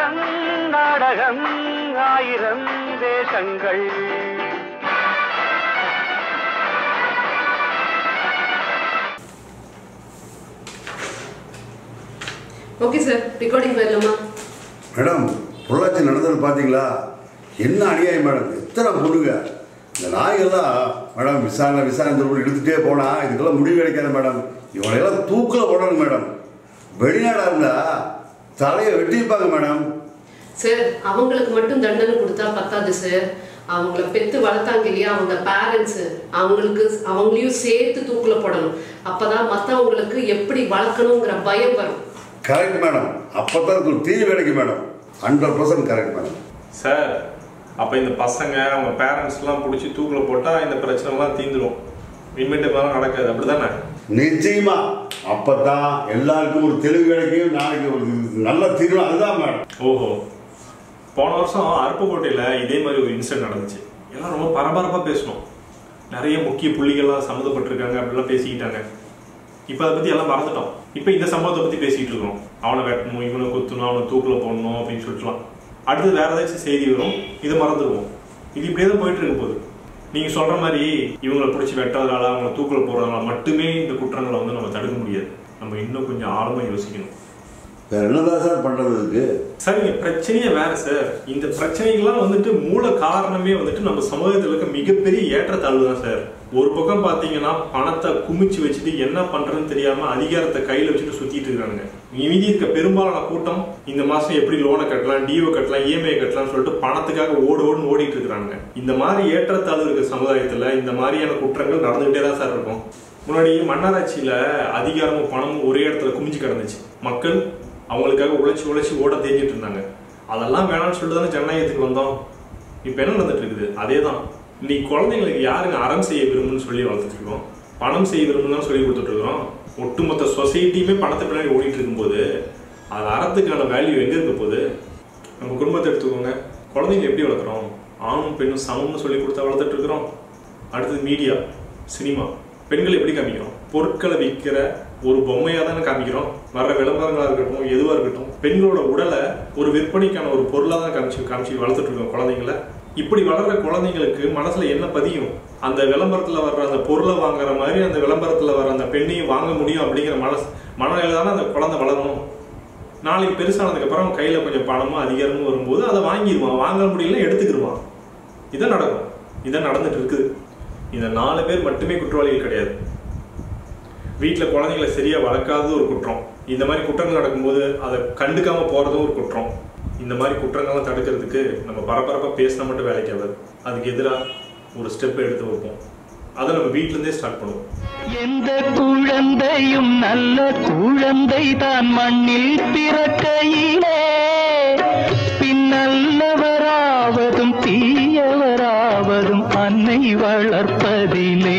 ஆயிரம் நாடகம் ஆயிரம் வேஷங்கள். ஓகே சார் ரெக்கார்டிங் போயிடலாமா? மேடம் பொள்ளாச்சி நடந்தது பார்த்தீங்களா? என்ன அநியாயம் மேடம்? எத்தனை பொண்ணுங்க? இந்த நாய்கள்லாம் மேடம் விசாரணை விசாரணை சொல்லி இழுத்துட்டே போனா இதுக்கெல்லாம் முடிவு கிடைக்காது மேடம். இவனையெல்லாம் தூக்கில் போடணும் மேடம். வெளிநாடா இருந்தா தலையை வெட்டியிருப்பாங்க மேடம். சார் அவங்களுக்கு மட்டும் தண்டனை கொடுத்தா பத்தாது சார் அவங்கள பெத்து வளர்த்தாங்க இல்லையா? அவங்க பேரண்ட்ஸ் அவங்களுக்கு அவங்களையும் சேர்த்து தூக்குல போடணும். அப்பதான் மத்தவங்களுக்கு எப்படி வளர்க்கணுங்கிற பயம் வரும். கரெக்ட் மேடம் அப்போ தான் இதுக்கு ஒரு தீர்வு கிடைக்கும் madam hundred percent correct madam sir அப்போ இந்த பசங்க அவங்க பேரண்ட்ஸ்லாம் பிடிச்சி தூக்கில் போட்டால் இந்த பிரச்சனைலாம் தீந்துடும் இனிமேட்டு மேலே நடக்காது. அப்படி தானே நிச்சயமா. அப்பதான் எல்லாருக்கும் ஒரு தெளிவு கிடைக்கும். நாளைக்கு ஒரு நல்ல தீர்வு. அதுதான் மேடம். ஓஹோ. போன வருஷம் அருப்புக்கோட்டையில் இதே மாதிரி ஒரு இன்சிடென்ட் நடந்துச்சு. எல்லாம் ரொம்ப பரபரப்பாக பேசணும் நிறைய முக்கிய புள்ளிகள்லாம் சம்மந்தப்பட்டிருக்காங்க அப்படிலாம் பேசிக்கிட்டாங்க. இப்போ அதை பற்றி எல்லாம் மறந்துட்டோம். இப்போ இந்த சம்பவத்தை பற்றி பேசிக்கிட்டு இருக்கோம் அவனை வெட்டணும் இவனை குத்தணும் அவனை தூக்கில் போடணும் அப்படின்னு சொல்லிட்டுலாம். அடுத்து வேற ஏதாச்சும் செய்தி வரும். இதை மறந்துடுவோம். இது இப்படியே தான் போயிட்டு இருக்க போகுது நீங்கள் சொல்கிற மாதிரி இவங்களை பிடிச்சி வெட்டுறதுனால அவங்களை தூக்கில் போடுறதுனால மட்டுமே இந்த குற்றங்களை வந்து நம்ம தடுக்க முடியாது. நம்ம இன்னும் கொஞ்சம் ஆழமாக யோசிக்கணும். வேற என்னதான் சார் பண்றது இதுக்கு? சார் பிரச்சனையே வேற சார். இந்த பிரச்சனைகள்லாம் வந்துட்டு மூல காரணமே வந்துட்டு நம்ம சமூகத்தில் இருக்க மிகப்பெரிய ஏற்றத்தாழ்வு தான் சார். ஒரு பக்கம் பாத்தீங்கன்னா பணத்தை குமிச்சு வச்சுட்டு என்ன பண்றதுன்னு தெரியாம அதிகாரத்தை கையில வச்சுட்டு சுத்திட்டு இருக்கானுங்க. மீதி இருக்க பெரும்பாலான கூட்டம் இந்த மாசம் எப்படி லோனை கட்டலாம் டிஓ கட்டலாம் இஎம்ஐ கட்டலாம்னு சொல்லிட்டு பணத்துக்காக ஓடு ஓடுன்னு ஓடிட்டு இருக்கிறாங்க இந்த மாதிரி ஏற்றத்தாழ்வு இருக்க சமுதாயத்துல இந்த மாதிரியான குற்றங்கள் நடந்துகிட்டே தான் சார் இருக்கும். முன்னாடி மன்னராட்சியில அதிகாரமும் பணமும் ஒரே இடத்துல குமிஞ்சு கிடந்துச்சு. மக்கள் அவங்களுக்காக உழைச்சி உழைச்சி ஓட தேங்கிட்டு இருந்தாங்க. அதெல்லாம் வேணாம்னு சொல்லிட்டு தானே ஜனநாயகத்துக்கு வந்தோம்? இப்போ என்ன நடந்துட்டு இருக்குது? அதே தான் இன்னைக்கு குழந்தைங்களுக்கு யாருங்க அறம் செய்ய விரும்புன்னு சொல்லி வளர்த்துட்ருக்கோம் பணம் செய்ய விரும்புன்னு சொல்லி கொடுத்துட்ருக்குறோம் ஒட்டுமொத்த சொசைட்டியுமே பணத்தை பின்னாடி ஓடிட்டு இருக்கும்போது அது அறத்துக்கான வேல்யூ எங்கே இருக்க போகுது? நம்ம குடும்பத்தை எடுத்துக்கோங்க. குழந்தைங்க எப்படி வளர்க்குறோம்? ஆணும் பெண்ணும் சமம்னு சொல்லி கொடுத்தா வளர்த்துட்டு இருக்கிறோம். அடுத்தது மீடியா சினிமா பெண்கள் எப்படி காமிக்கிறோம்? பொருட்களை விற்கிற ஒரு பொம்மையா தானே காமிக்கிறோம். வர்ற விளம்பரங்களா இருக்கட்டும் எதுவா இருக்கட்டும் பெண்களோட உடலை ஒரு விற்பனைக்கான ஒரு பொருளா தான் காமிச்சு காமிச்சு வளர்த்துட்டு இருக்கோம் குழந்தைங்கள. இப்படி வளர்ற குழந்தைங்களுக்கு மனசுல என்ன பதியும்? அந்த விளம்பரத்துல வர்ற அந்த பொருளை வாங்குற மாதிரி அந்த விளம்பரத்துல வர்ற அந்த பெண்ணையும் வாங்க முடியும் அப்படிங்கிற மனசு மனநிலை தானே அந்த குழந்தை வளரணும். நாளைக்கு பெருசானதுக்கு அப்புறம் கையில கொஞ்சம் பணமும் அதிகாரமும் வரும்போது அதை வாங்கிடுவான். வாங்க முடியல எடுத்துக்கிடுவான். இதான் நடக்கும். இதான் நடந்துட்டு இருக்குது. இந்த நாலு பேர் மட்டுமே குற்றவாளிகள் கிடையாது. வீட்டில் குழந்தைங்களை சரியா வளர்க்காதது ஒரு குற்றம். இந்த மாதிரி குற்றங்கள் நடக்கும்போது அதை கண்டுக்காம போறதும் ஒரு குற்றம். இந்த மாதிரி குற்றங்கள்லாம் தடுக்கிறதுக்கு நம்ம பரபரப்பாக பேசினா மட்டும் வேலைக்கு ஆகாது. அதுக்கு எதிராக ஒரு ஸ்டெப் எடுத்து வைப்போம். அதை நம்ம வீட்ல இருந்தே ஸ்டார்ட் பண்ணுவோம். எந்த குழந்தையும் நல்ல குழந்தை தான் மண்ணில் பிறக்கையிலே. பின்னல்லவராவதும் தீயவராவதும் அன்னை வளர்ப்பதிலே.